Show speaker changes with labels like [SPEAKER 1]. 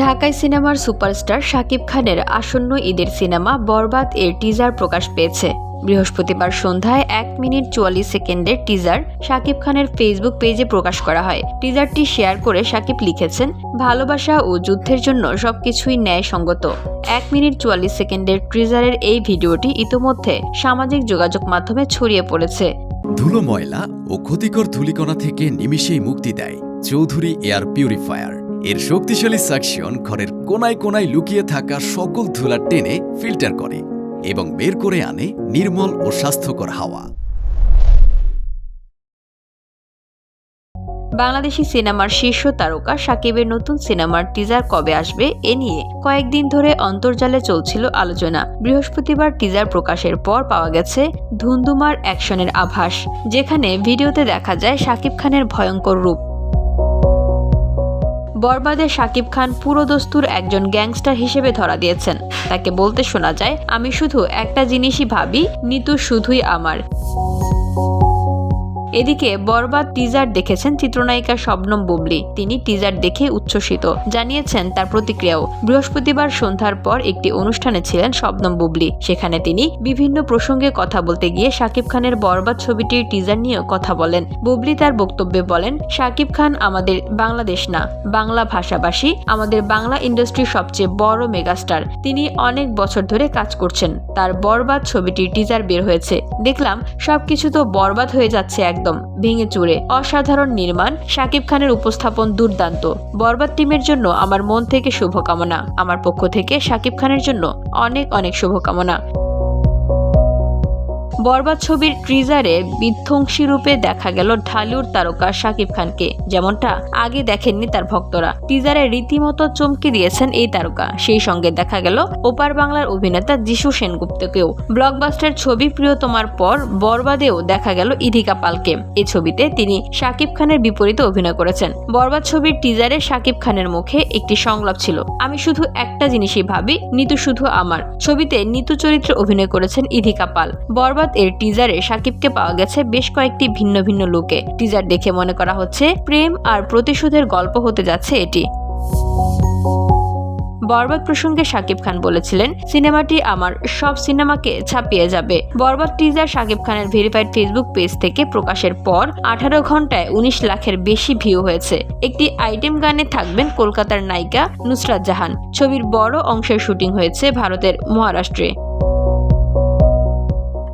[SPEAKER 1] ঢাকায় সিনেমার সুপারস্টার শাকিব খানের আসন্ন ঈদের সিনেমা বরবাদ এর টিজার প্রকাশ পেয়েছে। বৃহস্পতিবার সন্ধ্যায় এক মিনিট চুয়াল্লিশ সেকেন্ডের টিজার শাকিব খানের ফেসবুক পেজে প্রকাশ করা হয়। টিজারটি শেয়ার করে শাকিব লিখেছেন, ভালোবাসা ও যুদ্ধের জন্য সবকিছুই ন্যায়সঙ্গত। এক মিনিট চুয়াল্লিশ সেকেন্ডের টিজারের এই ভিডিওটি ইতোমধ্যে সামাজিক যোগাযোগ মাধ্যমে ছড়িয়ে পড়েছে।
[SPEAKER 2] ধুলো ময়লা ও ক্ষতিকর ধূলিকণা থেকে নিমিষেই মুক্তি দেয় চৌধুরী এয়ার পিউরিফায়ার। এর শক্তিশালী সাকশন ঘরের কোনায় কোনায় লুকিয়ে থাকা সকল ধুলা টেনে ফিল্টার করে এবং বের করে আনে নির্মল ও স্বাস্থ্যকর হাওয়া।
[SPEAKER 1] বাংলাদেশি সিনেমার শীর্ষ তারকা সাকিবের নতুন সিনেমার টিজার কবে আসবে এ নিয়ে কয়েকদিন ধরে অন্তর্জালে চলছিল আলোচনা। বৃহস্পতিবার টিজার প্রকাশের পর পাওয়া গেছে ধুন্দুমার অ্যাকশনের আভাস, যেখানে ভিডিওতে দেখা যায় সাকিব খানের ভয়ঙ্কর রূপ। বরবাদে শাকিব খান পুরোদস্তুর একজন গ্যাংস্টার হিসেবে ধরা দিয়েছেন। তাকে বলতে শোনা যায়, আমি শুধু একটা জিনিসই ভাবি, নিতু শুধুই আমার। এদিকে বরবাদ টিজার দেখেছেন চিত্রনায়িকা শবনম বুবলি। তিনি টিজার দেখে উচ্ছ্বসিত। জানিয়েছেন তার প্রতিক্রিয়াও। বৃহস্পতিবার সন্ধ্যার পর একটি অনুষ্ঠানে ছিলেন শবনম বুবলি। সেখানে তিনি বিভিন্ন প্রসঙ্গে কথা বলতে গিয়ে শাকিব খানের বরবাদ ছবিটির টিজার নিয়েও কথা বলেন। বুবলি তার বক্তব্যে বলেন, শাকিব খান আমাদের বাংলাদেশ না, বাংলা ভাষাভাষী, আমাদের বাংলা ইন্ডাস্ট্রির সবচেয়ে বড় মেগাস্টার তিনি অনেক বছর ধরে কাজ করছেন। তার বরবাদ ছবিটির টিজার বের হয়েছে। দেখলাম সবকিছু তো বরবাদ হয়ে যাচ্ছে একদম, ভেঙে চুড়ে। অসাধারণ নির্মাণ, শাকিব খানের উপস্থাপন দুর্দান্ত। বরবাদ টিমের জন্য আমার মন থেকে শুভকামনা। আমার পক্ষ থেকে শাকিব খানের জন্য অনেক অনেক শুভকামনা। বরবাদ ছবির ট্রিজারে বিধ্বংসী রূপে দেখা গেল ঢালিউড তারকা শাকিব খানকে। যেমনটা আগে দেখেননি তার ভক্তরা। টিজারে রীতিমতো চমকে দিয়েছেন এই তারকা। সেই সঙ্গে দেখা গেল ওপার বাংলার অভিনেতা যিশু সেনগুপ্তকেও। ব্লকবাস্টার ছবি প্রিয় তোমার পর বরবাদেও দেখা গেল ইধিকা পালকে। এই ছবিতে তিনি শাকিব খানের বিপরীতে অভিনয় করেছেন। বরবাদ ছবির টিজারে শাকিব খানের মুখে একটি সংলাপ ছিল, আমি শুধু একটা জিনিসই ভাবি, নিতু শুধু আমার। ছবিতে নিতু চরিত্রে অভিনয় করেছেন ইধিকা পাল। বরবাদ এর টিজারে শাকিবকে পাওয়া গেছে বেশ কয়েকটি ভিন্ন ভিন্ন লুকে টিজার দেখে মনে করা হচ্ছে প্রেম আর প্রতিশোধের গল্প হতে যাচ্ছে এটি। বরবাদ প্রসঙ্গে শাকিব খান বলেছিলেন, সিনেমাটি আমার সব সিনেমাকে ছাপিয়ে যাবে। বরবাদ টিজার শাকিব খানের ভেরিফাইড ফেসবুক পেজ থেকে প্রকাশের পর আঠারো ঘন্টায় উনিশ লাখের বেশি ভিউ হয়েছে। একটি আইটেম গানে থাকবেন কলকাতার নায়িকা নুসরাত জাহান। ছবির বড় অংশের শুটিং হয়েছে ভারতের মহারাষ্ট্রে।